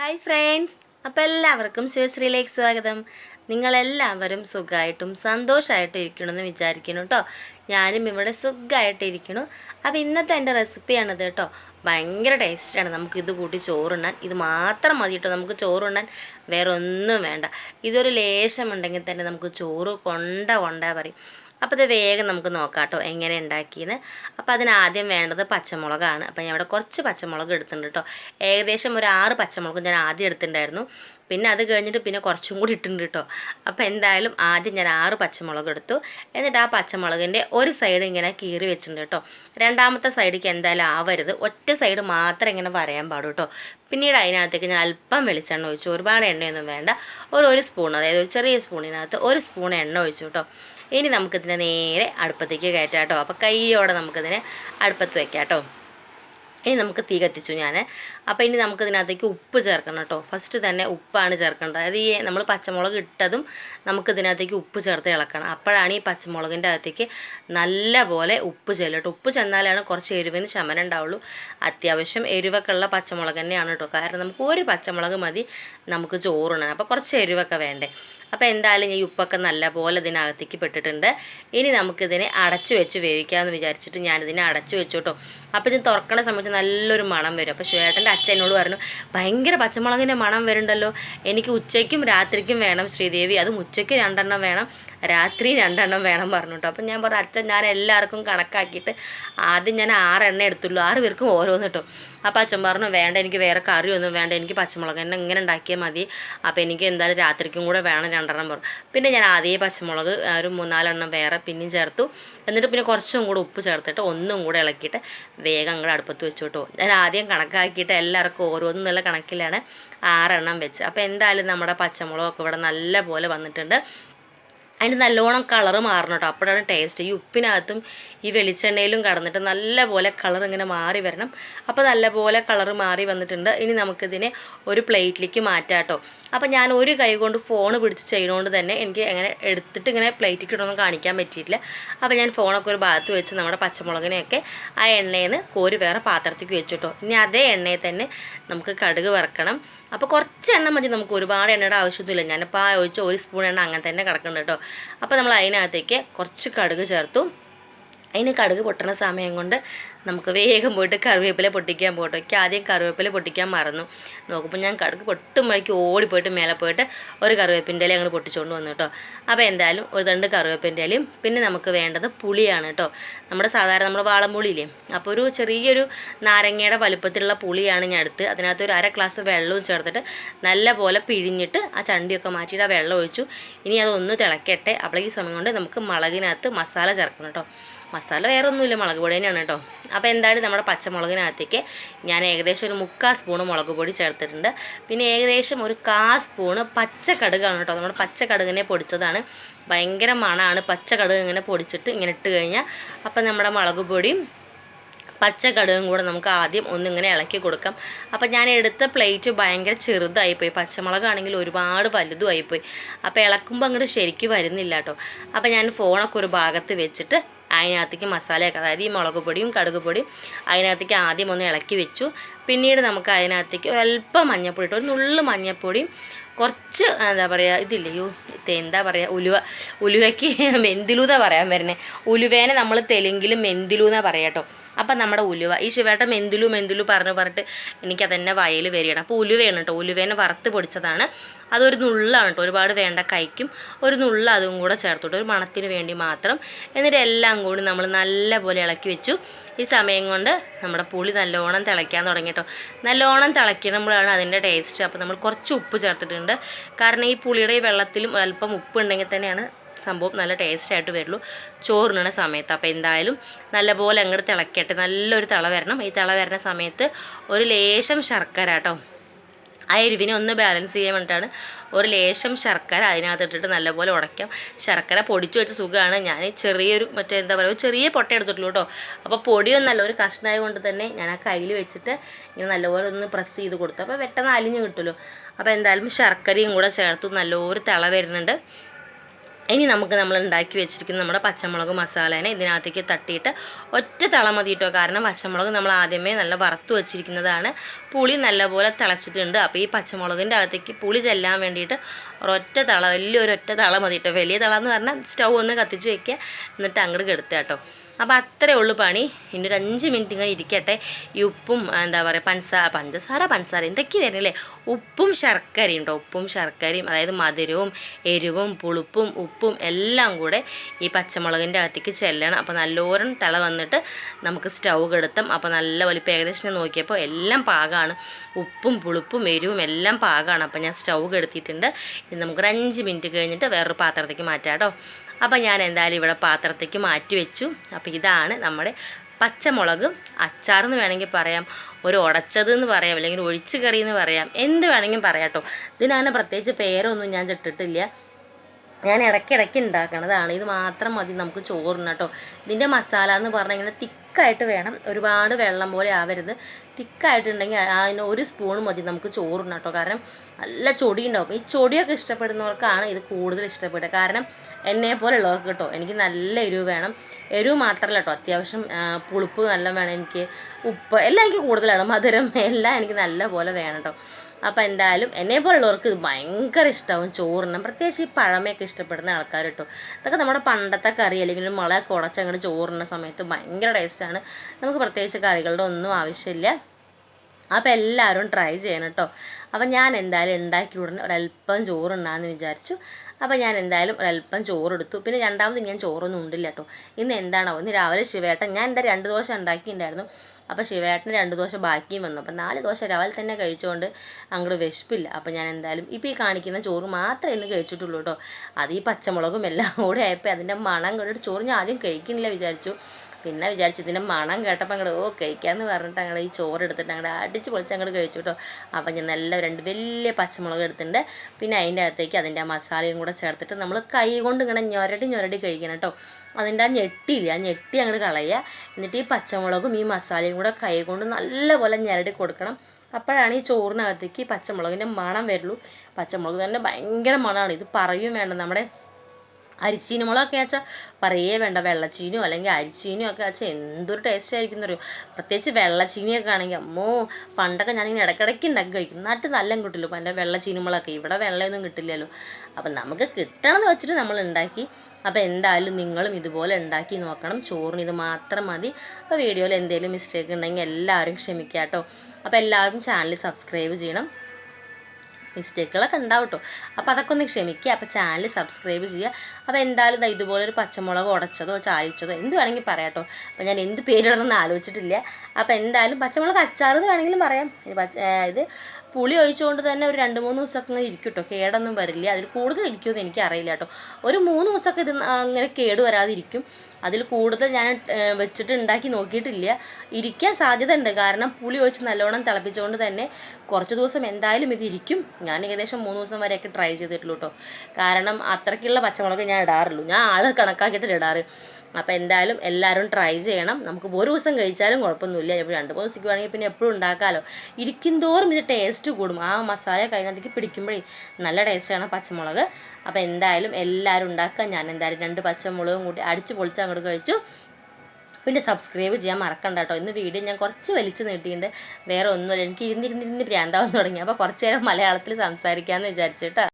Hi friends അപ്പോൾ എല്ലാവർക്കും ശിവശ്രീയിലേക്ക് സ്വാഗതം. നിങ്ങളെല്ലാവരും സുഖമായിട്ടും സന്തോഷമായിട്ടും ഇരിക്കണമെന്ന് വിചാരിക്കുന്നു കേട്ടോ ഞാനും ഇവിടെ സുഖമായിട്ട് ഇരിക്കണു അപ്പോൾ ഇന്നത്തെ എന്റെ റെസിപ്പിയാണിത് കേട്ടോ ഭയങ്കര ടേസ്റ്റാണ് നമുക്ക് ഇത് കൂട്ടി ചോറുണ്ണാൻ. ഇത് മാത്രം മതി കേട്ടോ നമുക്ക് ചോറുണ്ണാൻ വേറെ ഒന്നും വേണ്ട. ഇതൊരു ലേശമുണ്ടെങ്കിൽ തന്നെ നമുക്ക് ചോറ് കൊണ്ട കൊണ്ട പറയും. അപ്പോൾ ഇത് വേഗം നമുക്ക് നോക്കാം കേട്ടോ എങ്ങനെ ഉണ്ടാക്കിയെന്ന്. അപ്പോൾ അതിനാദ്യം വേണ്ടത് പച്ചമുളകാണ്. അപ്പോൾ ഞാൻ ഇവിടെ കുറച്ച് പച്ചമുളക് എടുത്തിട്ടുണ്ട് കേട്ടോ ഏകദേശം ഒരു ആറ് പച്ചമുളകും ഞാൻ ആദ്യം എടുത്തിട്ടുണ്ടായിരുന്നു. പിന്നെ അത് കഴിഞ്ഞിട്ട് പിന്നെ കുറച്ചും കൂടി ഇട്ടിട്ടുണ്ട് കേട്ടോ അപ്പോൾ എന്തായാലും ആദ്യം ഞാൻ ആറ് പച്ചമുളക് എടുത്തു. എന്നിട്ട് ആ പച്ചമുളകിന്റെ ഒരു സൈഡ് ഇങ്ങനെ കീറി വെച്ചിട്ടുണ്ട് കേട്ടോ രണ്ടാമത്തെ സൈഡിലേക്ക് എന്തായാലും ആവരുത്. ഒറ്റ സൈഡ് മാത്രം ഇങ്ങനെ വരയാൻ പാടും കേട്ടോ പിന്നീട് അതിനകത്തേക്ക് ഞാൻ അല്പം വെളിച്ചെണ്ണ ഒഴിച്ചു. ഒരുപാട് എണ്ണയൊന്നും വേണ്ട. ഒരു ഒരു സ്പൂൺ അതായത് ഒരു ചെറിയ സ്പൂണിനകത്ത് ഒരു സ്പൂൺ എണ്ണ ഒഴിച്ചു കേട്ടോ ഇനി നമുക്കിതിനെ നേരെ അടുപ്പത്തേക്ക് കയറ്റാം കേട്ടോ അപ്പോൾ കൈയോടെ നമുക്കിതിനെ അടുപ്പത്ത് വെക്കാം കേട്ടോ ഇനി നമുക്ക് തീ കത്തിച്ചു ഞാൻ അപ്പോൾ ഇനി നമുക്ക് നമുക്കിതിനകത്തേക്ക് ഉപ്പ് ചേർക്കണം കേട്ടോ. ഫസ്റ്റ് തന്നെ ഉപ്പാണ് ചേർക്കേണ്ടത്. അതായത് ഈ നമ്മൾ പച്ചമുളക് ഇട്ടതും നമുക്ക് നമുക്കിതിനകത്തേക്ക് ഉപ്പ് ചേർത്ത് ഇളക്കണം. അപ്പോഴാണ് ഈ പച്ചമുളകിന്റെ അകത്തേക്ക് നല്ല പോലെ ഉപ്പ് ചെല്ലും കേട്ടോ. ഉപ്പ് ചെന്നാലാണ് കുറച്ച് എരിവിന് ശമനം ഉണ്ടാവുള്ളൂ. അത്യാവശ്യം എരിവൊക്കെ ഉള്ള പച്ചമുളക് തന്നെയാണ് കേട്ടോ. കാരണം നമുക്ക് ഒരു പച്ചമുളക് മതി നമുക്ക് ചോറുണ്ണാൻ അപ്പോൾ കുറച്ച് എരിവൊക്കെ വേണ്ടേ. അപ്പോൾ എന്തായാലും ഈ ഉപ്പൊക്കെ നല്ലപോലെ ഇതിനകത്തേക്ക് പെട്ടിട്ടുണ്ട്. ഇനി നമുക്കിതിനെ അടച്ചു വെച്ച് വേവിക്കാമെന്ന് വിചാരിച്ചിട്ട് ഞാനിതിനെ അടച്ചു വെച്ചു കേട്ടോ അപ്പോൾ ഇത് തുറക്കണ സമയത്ത് നല്ലൊരു മണം വരും. അപ്പോൾ ചേട്ടന്റെ അച്ഛനോട് പറഞ്ഞു ഭയങ്കര പച്ചമുളകിന്റെ മണം വരുന്നുണ്ടല്ലോ. എനിക്ക് ഉച്ചയ്ക്കും രാത്രിക്കും വേണം ശ്രീദേവി. അതും ഉച്ചയ്ക്ക് രണ്ടെണ്ണം വേണം രാത്രി രണ്ടെണ്ണം വേണം പറഞ്ഞു കേട്ടോ അപ്പം ഞാൻ പറഞ്ഞു അച്ഛൻ ഞാൻ എല്ലാവർക്കും കണക്കാക്കിയിട്ട് ആദ്യം ഞാൻ ആറെണ്ണ എടുത്തുള്ളൂ. ആറ് പേർക്കും ഓരോന്ന് കേട്ടോ അപ്പോൾ അച്ഛൻ പറഞ്ഞു വേണ്ട എനിക്ക് വേറെ കറിയൊന്നും വേണ്ട. എനിക്ക് പച്ചമുളക് തന്നെ ഇങ്ങനെ ഉണ്ടാക്കിയാൽ മതി. അപ്പോൾ എനിക്ക് എന്തായാലും രാത്രിക്കും കൂടെ വേണം. രണ്ടെണ്ണം പറഞ്ഞു. പിന്നെ ഞാൻ ആദ്യമേ പച്ചമുളക് ഒരു മൂന്നാലെണ്ണം വേറെ പിന്നെയും ചേർത്തു. എന്നിട്ട് പിന്നെ കുറച്ചും കൂടെ ഉപ്പ് ചേർത്തിട്ട് ഒന്നും കൂടെ ഇളക്കിയിട്ട് വേഗം അങ്ങോട്ട് അടുപ്പത്ത് വെച്ചു കേട്ടോ. ഞാൻ ആദ്യം കണക്കാക്കിയിട്ട് എല്ലാവർക്കും ഓരോന്നും നല്ല കണക്കിലാണ് ആറെണ്ണം വെച്ച്. അപ്പോൾ എന്തായാലും നമ്മുടെ പച്ചമുളകൊക്കെ ഇവിടെ നല്ല പോലെ വന്നിട്ടുണ്ട്. അതിന് നല്ലോണം കളർ മാറണം കേട്ടോ അപ്പോഴാണ് ടേസ്റ്റ് ഈ ഉപ്പിനകത്തും ഈ വെളിച്ചെണ്ണയിലും കടന്നിട്ട് നല്ലപോലെ കളർ ഇങ്ങനെ മാറി വരണം. അപ്പോൾ നല്ലപോലെ കളറ് മാറി വന്നിട്ടുണ്ട്. ഇനി നമുക്കിതിനെ ഒരു പ്ലേറ്റിലേക്ക് മാറ്റാം കേട്ടോ അപ്പോൾ ഞാൻ ഒരു കൈ കൊണ്ട് ഫോൺ പിടിച്ച് ചെയ്യുന്നതുകൊണ്ട് തന്നെ എനിക്ക് എങ്ങനെ എടുത്തിട്ട് ഇങ്ങനെ പ്ലേറ്റിലേക്ക് ഇടൊന്നും കാണിക്കാൻ പറ്റിയിട്ടില്ല. അപ്പോൾ ഞാൻ ഫോണൊക്കെ ഒരു ഭാഗത്ത് വെച്ച് നമ്മുടെ പച്ചമുളകിനെയൊക്കെ ആ എണ്ണയിൽ നിന്ന് കോരി വേറെ പാത്രത്തേക്ക് വെച്ചു കേട്ടോ ഇനി അതേ എണ്ണയിൽ തന്നെ നമുക്ക് കടുക് വറക്കണം. അപ്പോൾ കുറച്ച് എണ്ണ മതി നമുക്ക്. ഒരുപാട് എണ്ണയുടെ ആവശ്യമൊന്നുമില്ല ഞാനിപ്പോൾ ആ ഒഴിച്ച ഒരു സ്പൂൺ എണ്ണ അങ്ങനെ തന്നെ കിടക്കുന്നുണ്ട് കേട്ടോ. അപ്പോൾ നമ്മൾ അതിനകത്തേക്ക് കുറച്ച് കടുക് ചേർത്തു. അതിന് കടുക് പൊട്ടണ സമയം കൊണ്ട് നമുക്ക് വേഗം പോയിട്ട് കറിവേപ്പില പൊട്ടിക്കാൻ പോകട്ടോ. എനിക്ക് ആദ്യം കറിവേപ്പില പൊട്ടിക്കാൻ മറന്നു. നോക്കുമ്പോൾ ഞാൻ കടുക് പൊട്ടുമ്പോഴേക്ക് ഓടിപ്പോയിട്ട് മേലെ പോയിട്ട് ഒരു കറിവേപ്പിന്റെ ഇല അങ്ങോട്ട് പൊട്ടിച്ചുകൊണ്ട് വന്നു കേട്ടോ. അപ്പോൾ എന്തായാലും ഒരു രണ്ട് കറിവേപ്പിന്റെ ഇലയും പിന്നെ നമുക്ക് വേണ്ടത് പുളിയാണ് കേട്ടോ. നമ്മുടെ സാധാരണ നമ്മുടെ വാളംപുളിയില്ലേ? അപ്പോൾ ഒരു ചെറിയൊരു നാരങ്ങയുടെ വലുപ്പത്തിലുള്ള പുളിയാണ് ഞാൻ എടുത്ത് അതിനകത്ത് ഒരു അര ഗ്ലാസ് വെള്ളവും ചേർത്തിട്ട് നല്ല പോലെ പിഴിഞ്ഞിട്ട് ആ ചണ്ടിയൊക്കെ മാറ്റിയിട്ട് ആ വെള്ളം ഒഴിച്ചു. ഇനി അതൊന്ന് തിളക്കട്ടെ. അപ്പോഴേക്ക് സമയം കൊണ്ട് നമുക്ക് മുളകിനകത്ത് മസാല ചേർക്കണം കേട്ടോ. മസാല വേറെ ഒന്നുമില്ല മുളക് പൊടി തന്നെയാണ് കേട്ടോ. അപ്പോൾ എന്തായാലും നമ്മുടെ പച്ചമുളകിനകത്തേക്ക് ഞാൻ ഏകദേശം ഒരു മുക്കാൽ സ്പൂണ് മുളക് പൊടി ചേർത്തിട്ടുണ്ട്. പിന്നെ ഏകദേശം ഒരു കാ സ്പൂണ് പച്ചക്കടുകാണ് കേട്ടോ. നമ്മുടെ പച്ചക്കടുകിനെ പൊടിച്ചതാണ്. ഭയങ്കര മണമാണ് പച്ചക്കടുക് ഇങ്ങനെ പൊടിച്ചിട്ട് ഇങ്ങനെ ഇട്ട് കഴിഞ്ഞാൽ അപ്പം നമ്മുടെ മുളക് പൊടിയും പച്ചക്കടുകും കൂടെ നമുക്ക് ആദ്യം ഒന്നിങ്ങനെ ഇളക്കി കൊടുക്കാം. അപ്പം ഞാൻ എടുത്ത പ്ലേറ്റ് ഭയങ്കര ചെറുതായിപ്പോയി. പച്ചമുളകാണെങ്കിൽ ഒരുപാട് വലുതുമായിപ്പോയി അപ്പോൾ ഇളക്കുമ്പോൾ അങ്ങോട്ട് ശരിക്കും വരുന്നില്ല കേട്ടോ. അപ്പോൾ ഞാൻ ഫോണൊക്കെ ഒരു ഭാഗത്ത് വെച്ചിട്ട് അതിനകത്തേക്ക് മസാലയൊക്കെ അതായത് ഈ മുളക് പൊടിയും കടുക് പൊടിയും അതിനകത്തേക്ക് ആദ്യം ഒന്ന് ഇളക്കി വെച്ചു. പിന്നീട് നമുക്ക് അതിനകത്തേക്ക് ഒരല്പം മഞ്ഞൾപ്പൊടി ഇട്ട്. ഒരു നുള്ളു മഞ്ഞൾപ്പൊടിയും കുറച്ച് എന്താ പറയുക ഇതില്ലയോ എന്താ പറയുക ഉലുവ ഉലുവയ്ക്ക് മെന്തിലൂത പറയാൻ വരുന്നത് ഉലുവേനെ നമ്മൾ തെലുങ്കിൽ മെന്തിലൂന്ന പറയാം കേട്ടോ. അപ്പം നമ്മുടെ ഉലുവ. ഈ ശിവേട്ട മെന്തിലു മെന്തിലു പറഞ്ഞു പറഞ്ഞിട്ട് എനിക്കതന്നെ വയൽ വരികയാണ്. അപ്പോൾ ഉലുവയാണ് കേട്ടോ. ഉലുവേനെ വറുത്ത് പൊടിച്ചതാണ്. അതൊരു നുള്ളാണ് കേട്ടോ. ഒരുപാട് വേണ്ട കൈക്കും ഒരു നുള്ള അതും കൂടെ ചേർത്തിട്ട് ഒരു മണത്തിന് വേണ്ടി മാത്രം എന്നിട്ട് എല്ലാം കൂടി നമ്മൾ നല്ല പോലെ ഇളക്കി വെച്ചു. ഈ സമയം കൊണ്ട് നമ്മുടെ പുളി നല്ലോണം തിളയ്ക്കാൻ തുടങ്ങി കേട്ടോ. നല്ലോണം തിളയ്ക്കുമ്പോഴാണ് അതിന്റെ ടേസ്റ്റ് അപ്പോൾ നമ്മൾ കുറച്ച് ഉപ്പ് ചേർത്തിട്ടുണ്ട്. കാരണം ഈ പുളിയുടെ ഈ വെള്ളത്തിലും അല്പം ഉപ്പ് ഉണ്ടെങ്കിൽ തന്നെയാണ് സംഭവം നല്ല ടേസ്റ്റ് ആയിട്ട് വരുള്ളൂ. ചോറിനണ സമയത്ത്. അപ്പോൾ എന്തായാലും നല്ലപോലെ അങ്ങോട്ട് തിളക്കട്ടെ. നല്ലൊരു തിള വരണം. ഈ തിള വരുന്ന സമയത്ത് ഒരു ലേശം ശർക്കര കേട്ടോ. ആ എരിവിനെ ഒന്ന് ബാലൻസ് ചെയ്യാൻ വേണ്ടിയിട്ടാണ് ഒരു ലേശം ശർക്കര അതിനകത്ത് ഇട്ടിട്ട് നല്ലപോലെ ഉടയ്ക്കാം. ശർക്കര പൊടിച്ചു വെച്ച സുഖമാണ്. ഞാൻ ചെറിയൊരു മറ്റേ എന്താ പറയുക ചെറിയ പൊട്ട എടുത്തിട്ടുള്ളൂ കേട്ടോ. അപ്പോൾ പൊടിയൊന്നല്ല ഒരു കഷ്ണമായ കൊണ്ട് തന്നെ ഞാൻ ആ കയ്യിൽ വെച്ചിട്ട് ഇങ്ങനെ നല്ലപോലെ ഒന്ന് പ്രസ് ചെയ്ത് കൊടുത്തു. അപ്പോൾ പെട്ടെന്ന് അലിഞ്ഞ് കിട്ടുമല്ലോ. അപ്പോൾ എന്തായാലും ശർക്കരയും കൂടെ ചേർത്ത് നല്ലൊരു തിള വരുന്നുണ്ട്. ഇനി നമുക്ക് നമ്മൾ ഉണ്ടാക്കി വെച്ചിരിക്കുന്ന നമ്മുടെ പച്ചമുളക് മസാലേനെ ഇതിനകത്തേക്ക് തട്ടിയിട്ട് ഒറ്റ തള കാരണം പച്ചമുളക് നമ്മൾ ആദ്യമേ നല്ല വറുത്ത് വെച്ചിരിക്കുന്നതാണ്. പുളി നല്ലപോലെ തിളച്ചിട്ടുണ്ട്. അപ്പോൾ ഈ പച്ചമുളകിന്റെ അകത്തേക്ക് പുളി ചെല്ലാൻ വേണ്ടിയിട്ട് ഒരൊറ്റ തള വലിയൊരു ഒറ്റ തള മതി കേട്ടോ വലിയ തള എന്ന് പറഞ്ഞാൽ സ്റ്റൗ ഒന്ന് കത്തിച്ച് വയ്ക്കുക എന്നിട്ട് അങ്ങോട്ട് കെടുത്തുക കേട്ടോ അപ്പോൾ അത്രേ ഉള്ളൂ പണി. ഇനി ഒരു അഞ്ച് മിനിറ്റ് ഇങ്ങനെ ഇരിക്കട്ടെ. ഈ ഉപ്പും എന്താ പറയുക പഞ്ചസാര പഞ്ചസാര പഞ്ചസാര എന്തൊക്കെ തരുന്നില്ലേ ഉപ്പും ശർക്കരയും ഉണ്ടോ? ഉപ്പും ശർക്കരയും അതായത് മധുരവും എരിവും പുളിപ്പും ഉപ്പും എല്ലാം കൂടെ ഈ പച്ചമുളകിന്റെ അകത്തേക്ക് ചെല്ലണം. അപ്പോൾ നല്ലോരം തിള വന്നിട്ട് നമുക്ക് സ്റ്റൗ കെടുത്തും. അപ്പോൾ നല്ല വലിപ്പം ഏകദേശം നോക്കിയപ്പോൾ എല്ലാം പാകമാണ് ഉപ്പും പുളിപ്പും എരിവും എല്ലാം പാകമാണ് അപ്പോൾ ഞാൻ സ്റ്റൗ കെടുത്തിട്ടുണ്ട് ഇനി നമുക്കൊരു അഞ്ച് മിനിറ്റ് കഴിഞ്ഞിട്ട് വേറൊരു പാത്രത്തേക്ക് മാറ്റാം കേട്ടോ. അപ്പോൾ ഞാൻ എന്തായാലും ഇവിടെ പാത്രത്തേക്ക് മാറ്റി വെച്ചു അപ്പോൾ ഇതാണ് നമ്മുടെ പച്ചമുളക്. അച്ചാറെന്ന് വേണമെങ്കിൽ പറയാം ഒരു ഉടച്ചത് എന്ന് പറയാം അല്ലെങ്കിൽ ഒഴിച്ചു കറി എന്ന് പറയാം എന്ത് വേണമെങ്കിലും പറയാം കേട്ടോ. ഇതിനങ്ങനെ പ്രത്യേകിച്ച് പേരൊന്നും ഞാൻ ചിട്ടിട്ടില്ല. ഞാൻ ഇടയ്ക്കിടയ്ക്ക് ഉണ്ടാക്കണതാണ് ഇത് മാത്രം മതി നമുക്ക് ചോറിന് കേട്ടോ. ഇതിന്റെ മസാല എന്ന് പറഞ്ഞാൽ ഇങ്ങനെ തിക്കായിട്ട് വേണം. ഒരുപാട് വെള്ളം പോലെ ആവരുത്. തിക്കായിട്ടുണ്ടെങ്കിൽ അതിന് ഒരു സ്പൂൺ മതി നമുക്ക് ചോറിന് കേട്ടോ. കാരണം നല്ല ചൊടി ഉണ്ടാവും ഈ ചൊടിയൊക്കെ ഇഷ്ടപ്പെടുന്നവർക്കാണ് ഇത് കൂടുതൽ ഇഷ്ടപ്പെടുക. കാരണം എന്നെ പോലുള്ളവർക്ക് കേട്ടോ എനിക്ക് നല്ല എരിവ് വേണം. എരിവ് മാത്രമല്ല കേട്ടോ അത്യാവശ്യം പുളിപ്പ് നല്ല വേണം എനിക്ക്. ഉപ്പ് എല്ലാം എനിക്ക് കൂടുതലാണ്. മധുരം എല്ലാം എനിക്ക് നല്ല പോലെ വേണം കേട്ടോ. അപ്പോൾ എന്തായാലും എന്നെ പോലുള്ളവർക്ക് ഇത് ഭയങ്കര ഇഷ്ടമാവും ചോറിനും. പ്രത്യേകിച്ച് ഈ പഴമയൊക്കെ ഇഷ്ടപ്പെടുന്ന ആൾക്കാർ കേട്ടോ. ഇതൊക്കെ നമ്മുടെ പണ്ടത്തെ കറി അല്ലെങ്കിൽ മുളക് കുടച്ച് അങ്ങോട്ട് ചോറിന സമയത്ത് ഭയങ്കര ടേസ്റ്റാണ് നമുക്ക് പ്രത്യേകിച്ച് കറികളുടെ ഒന്നും ആവശ്യമില്ല. അപ്പോൾ എല്ലാവരും ട്രൈ ചെയ്യണം കേട്ടോ അപ്പം ഞാൻ എന്തായാലും ഉണ്ടാക്കി ഉടനെ ഒരല്പം ചോറുണ്ടാന്ന് വിചാരിച്ചു. അപ്പോൾ ഞാൻ എന്തായാലും ഒരല്പം ചോറെടുത്തു പിന്നെ രണ്ടാമത് ഞാൻ ചോറൊന്നും ഉണ്ടില്ല കേട്ടോ ഇന്ന് എന്താണോ ഇന്ന് രാവിലെ ശിവേട്ടൻ ഞാൻ എന്താ രണ്ട് ദോശ ഉണ്ടാക്കിയിട്ടുണ്ടായിരുന്നു അപ്പോൾ ശിവേട്ടന് രണ്ട് ദോശ ബാക്കിയും വന്നു. അപ്പോൾ നാല് ദോശ രാവിലെ തന്നെ കഴിച്ചുകൊണ്ട് അങ്ങോട്ട് വിശപ്പില്ല. അപ്പോൾ ഞാൻ എന്തായാലും ഇപ്പോൾ ഈ കാണിക്കുന്ന ചോറ് മാത്രമേ ഇന്ന് കഴിച്ചിട്ടുള്ളൂ കേട്ടോ അത് ഈ പച്ചമുളകും എല്ലാം കൂടെ ആയപ്പോൾ അതിന്റെ മണം കണ്ടിട്ട് ചോറ് ഞാൻ ആദ്യം കഴിക്കണില്ല വിചാരിച്ചു. പിന്നെ വിചാരിച്ചു ഇതിന്റെ മണം കേട്ടപ്പോൾ അങ്ങോട്ട് ഓ കഴിക്കാമെന്ന് പറഞ്ഞിട്ട് അങ്ങോട്ട് ഈ ചോറ് എടുത്തിട്ട് അങ്ങോട്ട് അടിച്ച് പൊളിച്ച് അങ്ങോട്ട് കഴിച്ചു കേട്ടോ അപ്പം ഞാൻ നല്ല രണ്ട് വലിയ പച്ചമുളക് എടുത്തിട്ടുണ്ട്. പിന്നെ അതിന്റെ അകത്തേക്ക് അതിന്റെ ആ മസാലയും കൂടെ ചേർത്തിട്ട് നമ്മൾ കൈ കൊണ്ട് ഇങ്ങനെ ഞൊരടി ഞൊരടി കഴിക്കണം കേട്ടോ അതിന്റെ ആ ഞെട്ടിയില്ല ആ ഞെട്ടി അങ്ങോട്ട് കളയുക. എന്നിട്ട് ഈ പച്ചമുളകും ഈ മസാലയും കൂടെ കൈ കൊണ്ട് നല്ലപോലെ ഞരടി കൊടുക്കണം. അപ്പോഴാണ് ഈ ചോറിനകത്തേക്ക് പച്ചമുളകിന്റെ മണം വരുള്ളൂ. പച്ചമുളക് തന്നെ ഭയങ്കര മണമാണ്. ഇത് പറയും വേണ്ട. നമ്മുടെ അരിച്ചീനി മുളകൊക്കെ വെച്ചാൽ പറയേ വേണ്ട. വെള്ളച്ചീനിയോ അല്ലെങ്കിൽ അരിച്ചീനിയോ ഒക്കെ വെച്ചാൽ എന്തൊരു ടേസ്റ്റ് ആയിരിക്കും എന്നറിയോ? പ്രത്യേകിച്ച് വെള്ളച്ചീനിയൊക്കെ ആണെങ്കിൽ അമ്മോ പണ്ടൊക്കെ ഞാനിങ്ങനെ ഇടയ്ക്കിടയ്ക്ക് ഉണ്ടാക്കി കഴിക്കും. നാട്ടിൽ നല്ല കിട്ടില്ല അപ്പം എന്റെ വെള്ളച്ചീനി മുളകൊക്കെ ഇവിടെ വെള്ളയൊന്നും കിട്ടില്ലല്ലോ. അപ്പം നമുക്ക് കിട്ടണമെന്ന് വെച്ചിട്ട് നമ്മൾ ഉണ്ടാക്കി. അപ്പോൾ എന്തായാലും നിങ്ങളും ഇതുപോലെ ഉണ്ടാക്കി നോക്കണം. ചോറിന് ഇത് മാത്രം മതി. അപ്പോൾ വീഡിയോയിൽ എന്തെങ്കിലും മിസ്റ്റേക്ക് ഉണ്ടെങ്കിൽ എല്ലാവരും ക്ഷമിക്കുക കേട്ടോ അപ്പോൾ എല്ലാവരും ചാനൽ സബ്സ്ക്രൈബ് ചെയ്യണം. മിസ്റ്റേക്കുകളൊക്കെ ഉണ്ടാവും കേട്ടോ അപ്പോൾ അതൊക്കെ ഒന്ന് ക്ഷമിക്കുക. അപ്പോൾ ചാനൽ സബ്സ്ക്രൈബ് ചെയ്യുക. അപ്പോൾ എന്തായാലും ഇതുപോലെ ഒരു പച്ചമുളക് ഉടച്ചതോ ചായച്ചതോ എന്ത് വേണമെങ്കിൽ പറയാം കേട്ടോ അപ്പോൾ ഞാൻ എന്ത് പേരിടണമെന്ന് ആലോചിച്ചിട്ടില്ല. അപ്പോൾ എന്തായാലും പച്ചമുളക് അച്ചാർ അച്ചാറെന്ന് വേണമെങ്കിലും പറയാം. ഇത് പുളി ഒഴിച്ചുകൊണ്ട് തന്നെ ഒരു രണ്ട് മൂന്ന് ദിവസമൊക്കെ ഇങ്ങനെ ഇരിക്കും കേട്ടോ കേടൊന്നും വരില്ല. അതിൽ കൂടുതൽ ഇരിക്കുമെന്ന് എനിക്കറിയില്ല കേട്ടോ ഒരു മൂന്ന് ദിവസമൊക്കെ ഇത് അങ്ങനെ കേട് വരാതിരിക്കും. അതിൽ കൂടുതൽ ഞാൻ വെച്ചിട്ട് ഉണ്ടാക്കി നോക്കിയിട്ടില്ല. ഇരിക്കാൻ സാധ്യത ഉണ്ട്. കാരണം പുളി ഒഴിച്ച് നല്ലോണം തിളപ്പിച്ചുകൊണ്ട് തന്നെ കുറച്ച് ദിവസം എന്തായാലും ഇത് ഇരിക്കും. ഞാൻ ഏകദേശം മൂന്ന് ദിവസം വരെയൊക്കെ ട്രൈ ചെയ്തിട്ടുള്ളൂ കേട്ടോ കാരണം അത്രയ്ക്കുള്ള പച്ചമുളക് ഞാൻ ഇടാറുള്ളൂ. ഞാൻ ആൾ കണക്കാക്കിയിട്ട് ഇടാറ്. അപ്പോൾ എന്തായാലും എല്ലാവരും ട്രൈ ചെയ്യണം. നമുക്ക് ഒരു ദിവസം കഴിച്ചാലും കുഴപ്പമൊന്നുമില്ല. രണ്ട് മൂന്ന് ദിവസം വേണമെങ്കിൽ പിന്നെ എപ്പോഴും ഉണ്ടാക്കാമല്ലോ ഇരിക്കും തോറും ഇത് ടേസ്റ്റ് കൂടും. ആ മസാല കഴിഞ്ഞതിക്ക് പിടിക്കുമ്പോഴേ നല്ല ടേസ്റ്റാണ് പച്ചമുളക്. അപ്പോൾ എന്തായാലും എല്ലാവരും ഉണ്ടാക്കുക. ഞാൻ എന്തായാലും രണ്ട് പച്ചമുളകും കൂട്ടി അടിച്ച് പൊളിച്ച് അങ്ങോട്ട് കഴിച്ചു. പിന്നെ സബ്സ്ക്രൈബ് ചെയ്യാൻ മറക്കണ്ട കേട്ടോ. ഇന്ന് വീഡിയോ ഞാൻ കുറച്ച് വലിച്ചു നീട്ടിയിട്ടുണ്ട്. വേറെ ഒന്നുമില്ല. എനിക്ക് ഇരുന്നിരുന്നിരുന്ന് ഭ്രാന്താവാൻ തുടങ്ങി. അപ്പോൾ കുറച്ച് നേരം മലയാളത്തിൽ സംസാരിക്കാമെന്ന് വിചാരിച്ചിട്ടാ